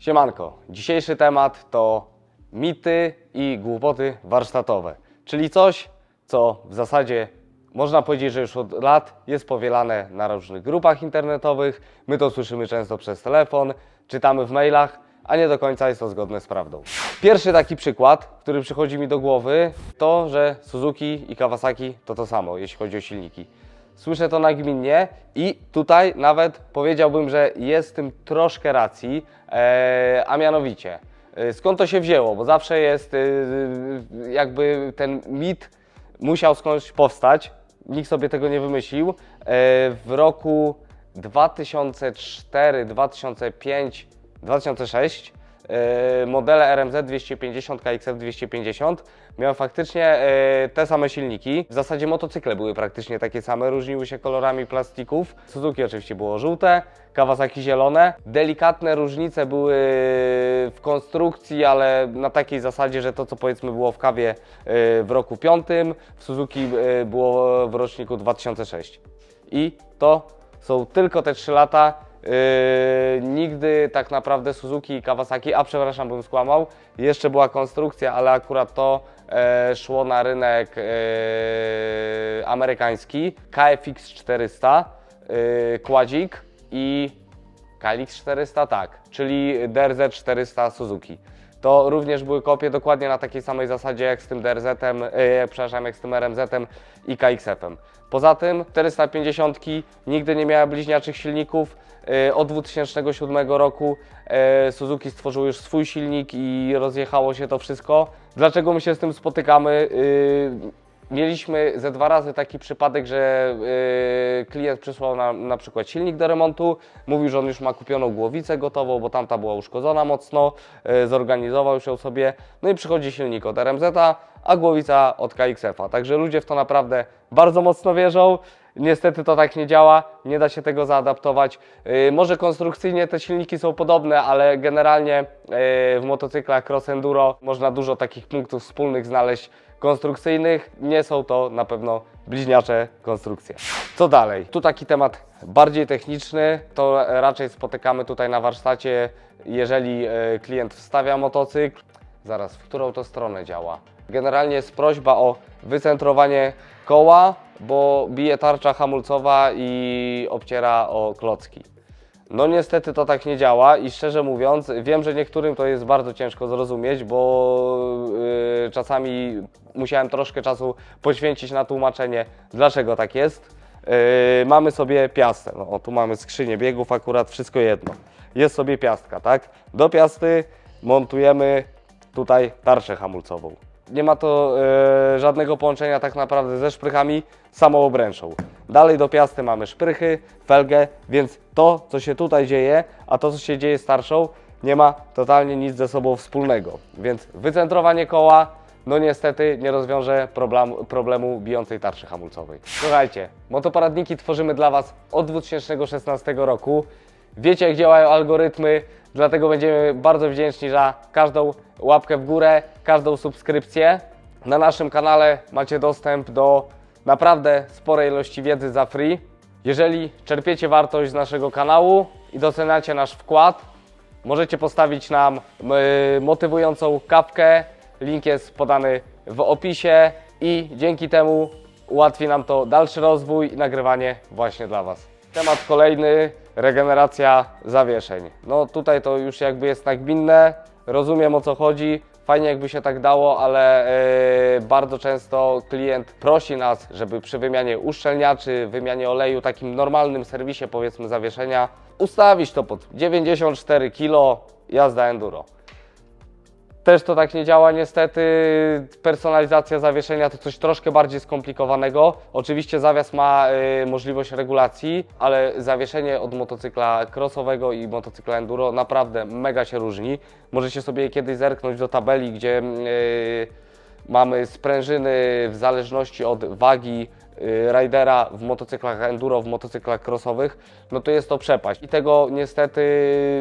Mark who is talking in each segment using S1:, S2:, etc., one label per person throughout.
S1: Siemanko, dzisiejszy temat to mity i głupoty warsztatowe, czyli coś, co w zasadzie można powiedzieć, że już od lat jest powielane na różnych grupach internetowych. My to słyszymy często przez telefon, czytamy w mailach, a nie do końca jest to zgodne z prawdą. Pierwszy taki przykład, który przychodzi mi do głowy, to, że Suzuki i Kawasaki to to samo, jeśli chodzi o silniki. Słyszę to nagminnie i tutaj nawet powiedziałbym, że jest w tym troszkę racji, e, a mianowicie e, skąd to się wzięło, bo zawsze jest e, jakby ten mit musiał skądś powstać, nikt sobie tego nie wymyślił. W roku 2004, 2005, 2006 e, modele RMZ 250, KXF 250 miały faktycznie e, te same silniki. W zasadzie motocykle były praktycznie takie same, różniły się kolorami plastików. Suzuki oczywiście było żółte, Kawasaki zielone. Delikatne różnice były w konstrukcji, ale na takiej zasadzie, że to co powiedzmy było w kawie e, w roku 5, w Suzuki e, było w roczniku 2006. I to są tylko te 3 lata. Yy, nigdy tak naprawdę Suzuki i Kawasaki, a przepraszam, bym skłamał, jeszcze była konstrukcja, ale akurat to e, szło na rynek e, amerykański. KFX 400, e, kładzik i KLX 400, tak, czyli DRZ 400 Suzuki. To również były kopie dokładnie na takiej samej zasadzie jak z tym DRZ-em, e, przepraszam, jak z tym RMZ-em i KXF-em. Poza tym 450 nigdy nie miały bliźniaczych silników. E, Od 2007 roku e, Suzuki stworzył już swój silnik i rozjechało się to wszystko. Dlaczego my się z tym spotykamy? E, Mieliśmy ze dwa razy taki przypadek, że yy, klient przysłał nam na przykład silnik do remontu, mówił, że on już ma kupioną głowicę gotową, bo tamta była uszkodzona mocno, yy, zorganizował już ją sobie, no i przychodzi silnik od RMZ-a, a głowica od KXF-a. Także ludzie w to naprawdę bardzo mocno wierzą. Niestety to tak nie działa, nie da się tego zaadaptować. Yy, może konstrukcyjnie te silniki są podobne, ale generalnie yy, w motocyklach cross enduro można dużo takich punktów wspólnych znaleźć konstrukcyjnych. Nie są to na pewno bliźniacze konstrukcje. Co dalej? Tu taki temat bardziej techniczny. To raczej spotykamy tutaj na warsztacie, jeżeli e, klient wstawia motocykl. Zaraz, w którą to stronę działa? Generalnie jest prośba o wycentrowanie koła, bo bije tarcza hamulcowa i obciera o klocki. No niestety to tak nie działa i szczerze mówiąc, wiem, że niektórym to jest bardzo ciężko zrozumieć, bo yy, czasami musiałem troszkę czasu poświęcić na tłumaczenie, dlaczego tak jest. Yy, mamy sobie piastę, no tu mamy skrzynię biegów, akurat wszystko jedno. Jest sobie piastka, tak? Do piasty montujemy tutaj tarczę hamulcową. Nie ma to e, żadnego połączenia tak naprawdę ze szprychami, samą obręczą. Dalej do piasty mamy szprychy, felgę, więc to, co się tutaj dzieje, a to, co się dzieje z tarczą, nie ma totalnie nic ze sobą wspólnego. Więc wycentrowanie koła, no niestety nie rozwiąże problemu, problemu bijącej tarczy hamulcowej. Słuchajcie, motoparadniki tworzymy dla Was od 2016 roku. Wiecie, jak działają algorytmy, dlatego będziemy bardzo wdzięczni za każdą łapkę w górę, każdą subskrypcję. Na naszym kanale macie dostęp do naprawdę sporej ilości wiedzy za free. Jeżeli czerpiecie wartość z naszego kanału i doceniacie nasz wkład, możecie postawić nam motywującą kawkę. Link jest podany w opisie i dzięki temu ułatwi nam to dalszy rozwój i nagrywanie właśnie dla Was. Temat kolejny, regeneracja zawieszeń. No tutaj to już jakby jest nagminne, rozumiem o co chodzi, fajnie jakby się tak dało, ale e, bardzo często klient prosi nas, żeby przy wymianie uszczelniaczy, wymianie oleju, takim normalnym serwisie powiedzmy zawieszenia, ustawić to pod 94 kg jazda enduro. Też to tak nie działa niestety. Personalizacja zawieszenia to coś troszkę bardziej skomplikowanego. Oczywiście zawias ma y, możliwość regulacji, ale zawieszenie od motocykla crossowego i motocykla enduro naprawdę mega się różni. Możecie sobie kiedyś zerknąć do tabeli, gdzie y, mamy sprężyny w zależności od wagi y, ridera w motocyklach enduro, w motocyklach crossowych, no to jest to przepaść. I tego niestety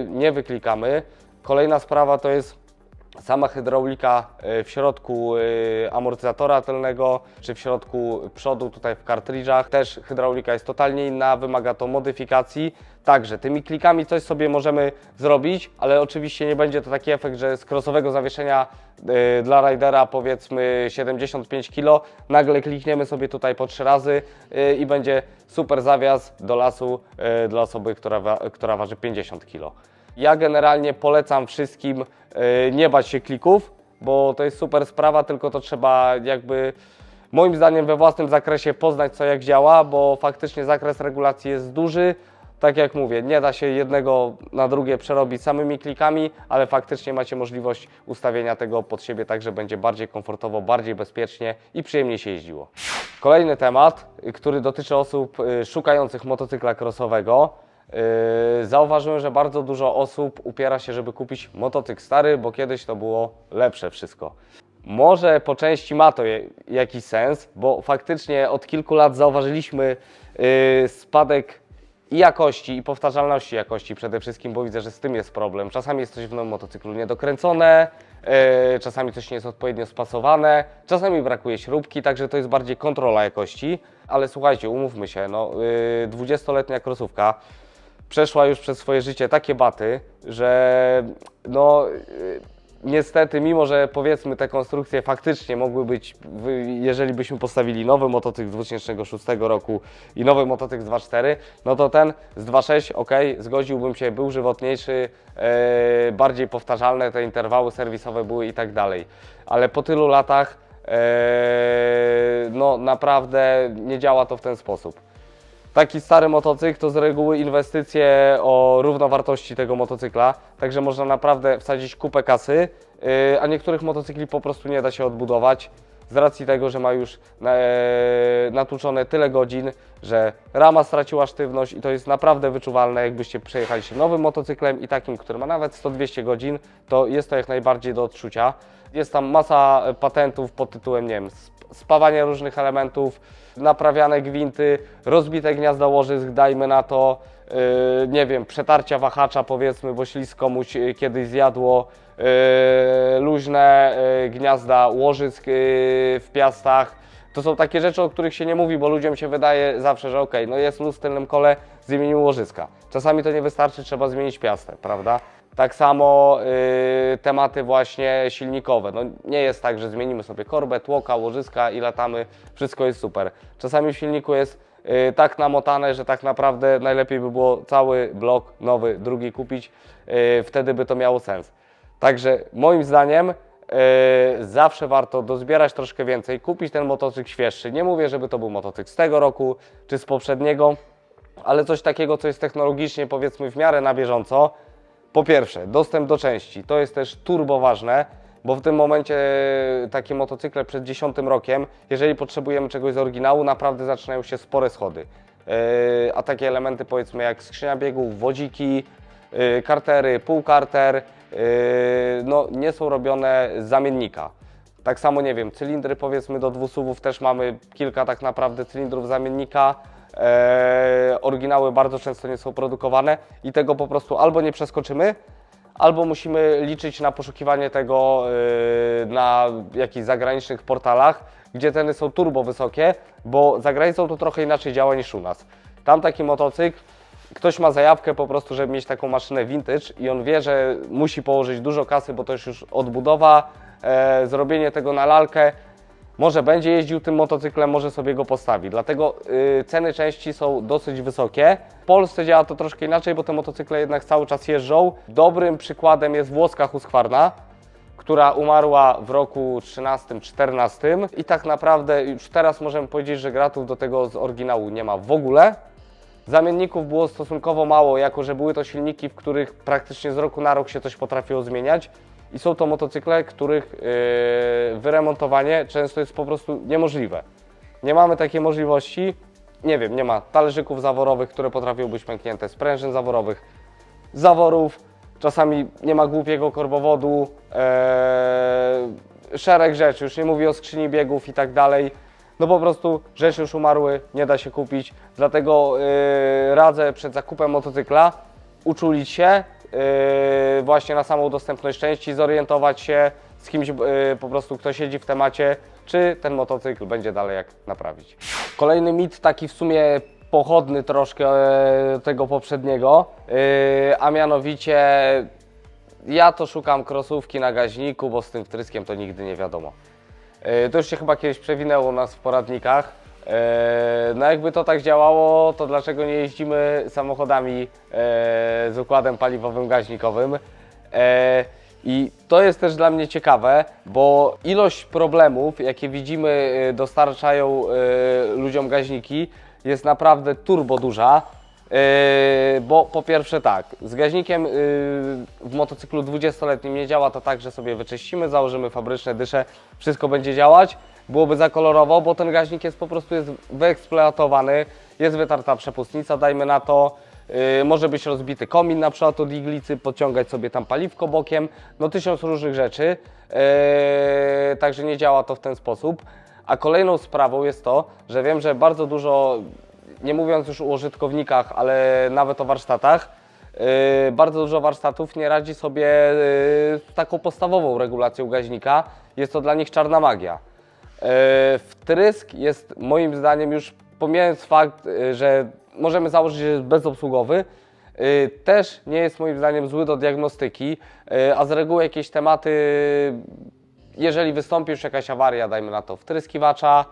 S1: nie wyklikamy. Kolejna sprawa to jest Sama hydraulika y, w środku y, amortyzatora tylnego, czy w środku przodu, tutaj w kartridżach, też hydraulika jest totalnie inna, wymaga to modyfikacji. Także tymi klikami coś sobie możemy zrobić, ale oczywiście nie będzie to taki efekt, że z krosowego zawieszenia y, dla ridera powiedzmy 75 kg, nagle klikniemy sobie tutaj po trzy razy i będzie super zawias do lasu dla osoby, która, która waży 50 kg. Ja generalnie polecam wszystkim y, nie bać się klików, bo to jest super sprawa, tylko to trzeba jakby moim zdaniem we własnym zakresie poznać co jak działa, bo faktycznie zakres regulacji jest duży. Tak jak mówię, nie da się jednego na drugie przerobić samymi klikami, ale faktycznie macie możliwość ustawienia tego pod siebie tak, że będzie bardziej komfortowo, bardziej bezpiecznie i przyjemniej się jeździło. Kolejny temat, który dotyczy osób y, szukających motocykla crossowego. Yy, Zauważyłem, że bardzo dużo osób upiera się, żeby kupić motocykl stary, bo kiedyś to było lepsze wszystko. Może po części ma to jakiś sens, bo faktycznie od kilku lat zauważyliśmy yy, spadek i jakości, i powtarzalności jakości przede wszystkim, bo widzę, że z tym jest problem. Czasami jest coś w nowym motocyklu niedokręcone, yy, czasami coś nie jest odpowiednio spasowane, czasami brakuje śrubki, także to jest bardziej kontrola jakości. Ale słuchajcie, umówmy się, no, yy, 20-letnia krosówka przeszła już przez swoje życie takie baty, że no yy, niestety, mimo że powiedzmy te konstrukcje faktycznie mogły być, jeżeli byśmy postawili nowy motocykl z 2006 roku i nowy motocykl z 2.4, no to ten z 2.6, ok, zgodziłbym się, był żywotniejszy, e, bardziej powtarzalne te interwały serwisowe były i tak dalej. Ale po tylu latach, e, no naprawdę nie działa to w ten sposób. Taki stary motocykl to z reguły inwestycje o równowartości tego motocykla, także można naprawdę wsadzić kupę kasy, yy, a niektórych motocykli po prostu nie da się odbudować z racji tego, że ma już e, natłuczone tyle godzin, że rama straciła sztywność i to jest naprawdę wyczuwalne, jakbyście przejechali się nowym motocyklem i takim, który ma nawet 100-200 godzin, to jest to jak najbardziej do odczucia. Jest tam masa patentów pod tytułem, nie wiem, sp- spawanie różnych elementów, naprawiane gwinty, rozbite gniazda łożysk, dajmy na to, yy, nie wiem, przetarcia wahacza powiedzmy, bo ślizg komuś kiedyś zjadło, luźne yy, gniazda łożysk yy, w piastach. To są takie rzeczy, o których się nie mówi, bo ludziom się wydaje zawsze, że okej, no jest luz w tylnym kole, zmienił łożyska. Czasami to nie wystarczy, trzeba zmienić piastę, prawda? Tak samo yy, tematy właśnie silnikowe. No, nie jest tak, że zmienimy sobie korbę, tłoka, łożyska i latamy, wszystko jest super. Czasami w silniku jest yy, tak namotane, że tak naprawdę najlepiej by było cały blok nowy, drugi kupić, yy, wtedy by to miało sens. Także moim zdaniem yy, zawsze warto dozbierać troszkę więcej, kupić ten motocykl świeższy. Nie mówię, żeby to był motocykl z tego roku czy z poprzedniego, ale coś takiego, co jest technologicznie powiedzmy w miarę na bieżąco. Po pierwsze, dostęp do części. To jest też turbo ważne, bo w tym momencie takie motocykle przed 10 rokiem, jeżeli potrzebujemy czegoś z oryginału, naprawdę zaczynają się spore schody. Yy, a takie elementy powiedzmy jak skrzynia biegów, wodziki, yy, kartery, półkarter, no nie są robione z zamiennika. Tak samo, nie wiem, cylindry powiedzmy do dwusuwów też mamy kilka tak naprawdę cylindrów zamiennika. Eee, oryginały bardzo często nie są produkowane i tego po prostu albo nie przeskoczymy, albo musimy liczyć na poszukiwanie tego yy, na jakichś zagranicznych portalach, gdzie ceny są turbo wysokie, bo za granicą to trochę inaczej działa niż u nas. Tam taki motocykl, ktoś ma zajawkę po prostu, żeby mieć taką maszynę vintage i on wie, że musi położyć dużo kasy, bo to jest już odbudowa, e, zrobienie tego na lalkę. Może będzie jeździł tym motocyklem, może sobie go postawi. Dlatego y, ceny części są dosyć wysokie. W Polsce działa to troszkę inaczej, bo te motocykle jednak cały czas jeżdżą. Dobrym przykładem jest włoska Husqvarna, która umarła w roku 13-14 i tak naprawdę już teraz możemy powiedzieć, że gratów do tego z oryginału nie ma w ogóle. Zamienników było stosunkowo mało, jako że były to silniki, w których praktycznie z roku na rok się coś potrafiło zmieniać. I są to motocykle, których yy, wyremontowanie często jest po prostu niemożliwe. Nie mamy takiej możliwości. Nie wiem, nie ma talerzyków zaworowych, które potrafią być pęknięte, sprężyn zaworowych, zaworów, czasami nie ma głupiego korbowodu, ee, szereg rzeczy, już nie mówię o skrzyni biegów i tak dalej. No po prostu rzeczy już umarły, nie da się kupić, dlatego yy, radzę przed zakupem motocykla uczulić się, yy, właśnie na samą dostępność części, zorientować się z kimś yy, po prostu, kto siedzi w temacie, czy ten motocykl będzie dalej jak naprawić. Kolejny mit, taki w sumie pochodny troszkę e, tego poprzedniego, yy, a mianowicie ja to szukam krosówki na gaźniku, bo z tym wtryskiem to nigdy nie wiadomo. Yy, To już się chyba kiedyś przewinęło u nas w poradnikach. Yy, No jakby to tak działało, to dlaczego nie jeździmy samochodami yy, z układem paliwowym gaźnikowym? I to jest też dla mnie ciekawe, bo ilość problemów, jakie widzimy, dostarczają ludziom gaźniki, jest naprawdę turbo duża. Yy, bo po pierwsze tak, z gaźnikiem yy, w motocyklu 20-letnim nie działa to tak, że sobie wyczyścimy, założymy fabryczne dysze, wszystko będzie działać, byłoby za kolorowo, bo ten gaźnik jest po prostu jest wyeksploatowany, jest wytarta przepustnica, dajmy na to, yy, może być rozbity komin na przykład od iglicy, podciągać sobie tam paliwko bokiem, no tysiąc różnych rzeczy, yy, także nie działa to w ten sposób. A kolejną sprawą jest to, że wiem, że bardzo dużo nie mówiąc już o użytkownikach, ale nawet o warsztatach, yy, bardzo dużo warsztatów nie radzi sobie yy, taką podstawową regulacją gaźnika. Jest to dla nich czarna magia. Yy, Wtrysk jest moim zdaniem już pomijając fakt, yy, że możemy założyć, że jest bezobsługowy, yy, też nie jest moim zdaniem zły do diagnostyki, yy, a z reguły jakieś tematy jeżeli wystąpi już jakaś awaria, dajmy na to wtryskiwacza,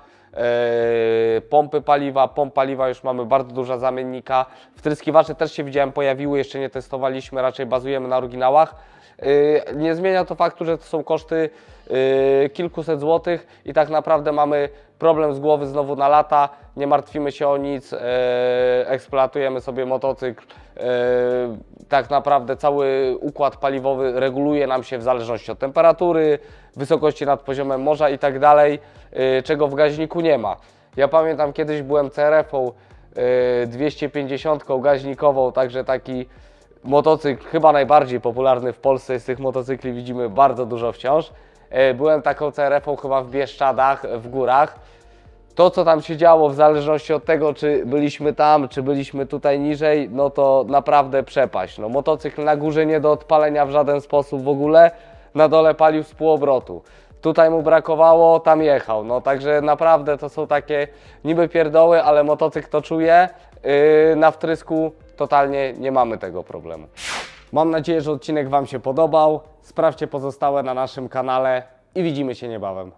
S1: pompy paliwa, pomp paliwa już mamy bardzo dużo zamiennika. Wtryskiwacze też się widziałem pojawiły, jeszcze nie testowaliśmy, raczej bazujemy na oryginałach. Yy, nie zmienia to faktu, że to są koszty yy, kilkuset złotych i tak naprawdę mamy problem z głowy znowu na lata, nie martwimy się o nic, yy, eksploatujemy sobie motocykl. Yy, tak naprawdę cały układ paliwowy reguluje nam się w zależności od temperatury, wysokości nad poziomem morza i tak dalej, yy, czego w gaźniku nie ma. Ja pamiętam kiedyś byłem CRF-ą yy, 250 gaźnikową, także taki motocykl chyba najbardziej popularny w Polsce, z tych motocykli widzimy bardzo dużo wciąż. Yy, Byłem taką CRF-ą chyba w Bieszczadach, w górach. To, co tam się działo, w zależności od tego, czy byliśmy tam, czy byliśmy tutaj niżej, no to naprawdę przepaść. No, motocykl na górze nie do odpalenia w żaden sposób w ogóle, na dole palił z półobrotu. Tutaj mu brakowało, tam jechał. No także naprawdę to są takie niby pierdoły, ale motocykl to czuje. Yy, na wtrysku totalnie nie mamy tego problemu. Mam nadzieję, że odcinek Wam się podobał. Sprawdźcie pozostałe na naszym kanale i widzimy się niebawem.